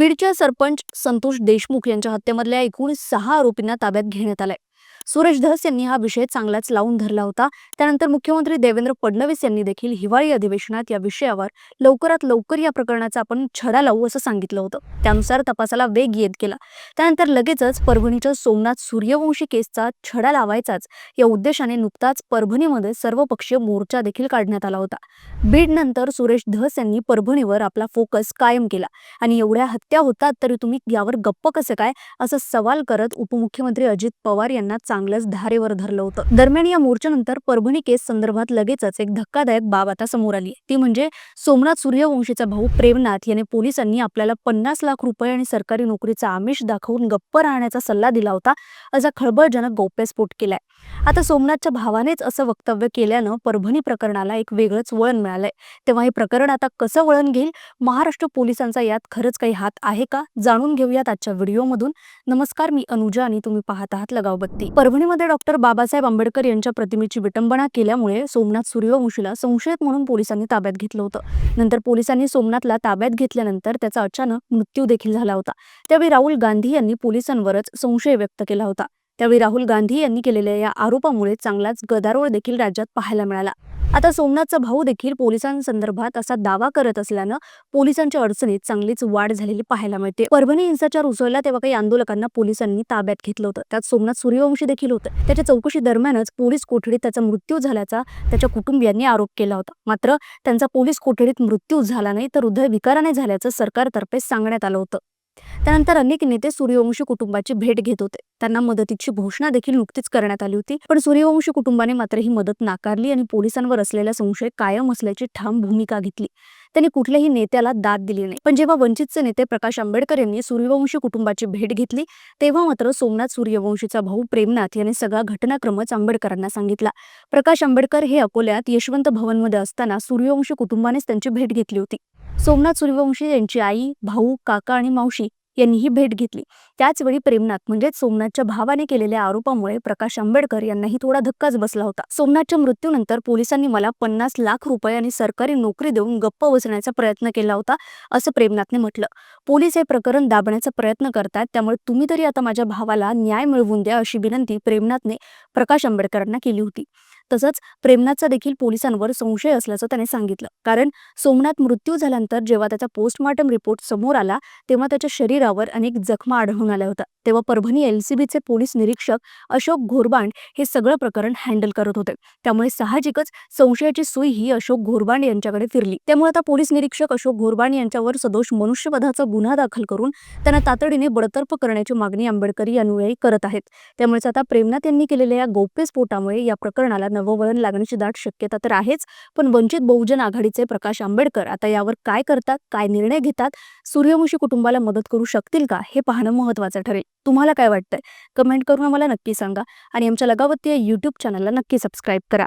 बीडच्या सरपंच संतोष देशमुख यांच्या हत्येमधल्या एकूण सहा आरोपींना ताब्यात घेण्यात आलंय. सुरेश धस यांनी हा विषय चांगलाच लावून धरला होता. त्यानंतर मुख्यमंत्री देवेंद्र फडणवीस यांनी देखील हिवाळी अधिवेशनात या विषयावर लवकरात लवकर या प्रकरणाचा आपण छडा लावू असं सांगितलं होतं. त्यानुसार तपासाला वेग येत गेला. त्यानंतर लगेचच परभणीच्या सोमनाथ सूर्यवंशी केसचा छडा लावायचाच या उद्देशाने नुकताच परभणीमध्ये सर्वपक्षीय मोर्चा देखील काढण्यात आला होता. बीड नंतर सुरेश धस यांनी परभणीवर आपला फोकस कायम केला. आणि एवढ्या हत्या होतात तरी तुम्ही यावर गप्प कसे काय? असं सवाल करत उपमुख्यमंत्री अजित पवार यांना चांगलंच धारेवर धरलं होतं. दरम्यान या मोर्चानंतर परभणी केस संदर्भात लगेचच एक धक्कादायक बाब आता समोर आली ती म्हणजे सोमनाथ सूर्यवंशीचा भाऊ प्रेमनाथ याने पोलिसांनी आपल्याला पन्नास लाख रुपये आणि सरकारी नोकरीचा आमिष दाखवून गप्प राहण्याचा सल्ला दिला होता असा खळबळजनक गौप्यस्फोट केलाय. आता सोमनाथच्या भावानेच असं वक्तव्य केल्यानं परभणी प्रकरणाला एक वेगळंच वळण मिळालंय. तेव्हा हे प्रकरण आता कसं वळण घेईल? महाराष्ट्र पोलिसांचा यात खरंच काही हात आहे का? जाणून घेऊयात आजच्या व्हिडिओमधून. नमस्कार मी अनुजा आणि तुम्ही पाहत आहात लगावबत्ती. परभणीमध्ये डॉक्टर बाबासाहेब आंबेडकर यांच्या प्रतिमेची विटंबना केल्यामुळे सोमनाथ सूर्यवंशीला संशयित म्हणून पोलिसांनी ताब्यात घेतलं होतं. नंतर पोलिसांनी सोमनाथला ताब्यात घेतल्यानंतर त्याचा अचानक मृत्यू देखील झाला होता. त्यावेळी राहुल गांधी यांनी पोलिसांवरच संशय व्यक्त केला होता. त्यावेळी राहुल गांधी यांनी केलेल्या या आरोपामुळे चांगलाच गदारोळ देखील राज्यात पाहायला मिळाला. आता सोमनाथचा भाऊ देखील पोलिसांसंदर्भात असा दावा करत असल्यानं पोलिसांच्या अडचणीत चांगलीच वाढ झालेली पाहायला मिळते. परभणी हिंसाचार उसळला तेव्हा काही आंदोलकांना पोलिसांनी ताब्यात घेतलं होतं. त्यात सोमनाथ सूर्यवंशी देखील होतं. त्याच्या चौकशी दरम्यानच पोलीस कोठडीत त्याचा मृत्यू झाल्याचा त्याच्या कुटुंबियांनी आरोप केला होता. मात्र त्यांचा पोलीस कोठडीत मृत्यू झाला नाही तर हृदयविकाराने झाल्याचं सरकारतर्फे सांगण्यात आलं होतं. त्यानंतर अनेक नेते सूर्यवंशी कुटुंबाची भेट घेत होते. त्यांना मदतीची घोषणा देखील नुकतीच करण्यात आली होती. पण सूर्यवंशी कुटुंबाने मात्र ही मदत नाकारली आणि पोलिसांवर असलेला संशय कायम असल्याची ठाम भूमिका घेतली. त्यांनी कुठल्याही नेत्याला दाद दिली नाही. पण जेव्हा वंचितचे नेते प्रकाश आंबेडकर यांनी सूर्यवंशी कुटुंबाची भेट घेतली तेव्हा मात्र सोमनाथ सूर्यवंशीचा भाऊ प्रेमनाथ यांनी सगळा घटनाक्रमच आंबेडकरांना सांगितला. प्रकाश आंबेडकर हे अकोल्यात यशवंत भवनमध्ये असताना सूर्यवंशी कुटुंबानेच त्यांची भेट घेतली होती. सोमनाथ सूर्यवंशी यांची आई भाऊ काका आणि मावशी यांनीही भेट घेतली. त्याचवेळी प्रेमनाथ म्हणजेच सोमनाथच्या भावाने केलेल्या आरोपामुळे प्रकाश आंबेडकर यांनाही थोडा धक्काच बसला होता. सोमनाथच्या मृत्यूनंतर पोलिसांनी मला पन्नास लाख रुपये आणि सरकारी नोकरी देऊन गप्प बसण्याचा प्रयत्न केला होता असं प्रेमनाथने म्हटलं. पोलीस हे प्रकरण दाबण्याचा प्रयत्न करतात त्यामुळे तुम्ही तरी आता माझ्या भावाला न्याय मिळवून द्या अशी विनंती प्रेमनाथने प्रकाश आंबेडकरांना केली होती. तसंच प्रेमनाथचा देखील पोलिसांवर संशय असल्याचं त्याने सांगितलं. कारण सोमनाथ मृत्यू झाल्यानंतर जेव्हा त्याचा पोस्टमॉर्टम रिपोर्ट समोर आला तेव्हा त्याच्या शरीरावर अनेक जखमा आढळून आल्या होत्या. तेव्हा परभणी एलसीबीचे पोलीस निरीक्षक अशोक घोरबांड हे सगळं प्रकरण हँडल करत होते. त्यामुळे साहजिकच संशयाची सुई ही अशोक घोरबांड यांच्याकडे फिरली. त्यामुळे आता पोलीस निरीक्षक अशोक घोरबांड यांच्यावर सदोष मनुष्यवधाचा गुन्हा दाखल करून त्यांना तातडीने बडतर्फ करण्याची मागणी आंबेडकरी अनुयायी करत आहेत. त्यामुळेच आता प्रेमनाथ यांनी केलेल्या या गौप्यस्फोटामुळे या प्रकरणाला नवं वळण लागण्याची दाट शक्यता तर आहेच पण वंचित बहुजन आघाडीचे प्रकाश आंबेडकर आता यावर काय करतात काय निर्णय घेतात सूर्यवंशी कुटुंबाला मदत करू शकतील का हे पाहणं महत्त्वाचं ठरेल. तुम्हाला काय वाटतंय? कमेंट करून आम्हाला नक्की सांगा आणि आमच्या लगावती या यूट्यूब चॅनलला नक्की सबस्क्राईब करा.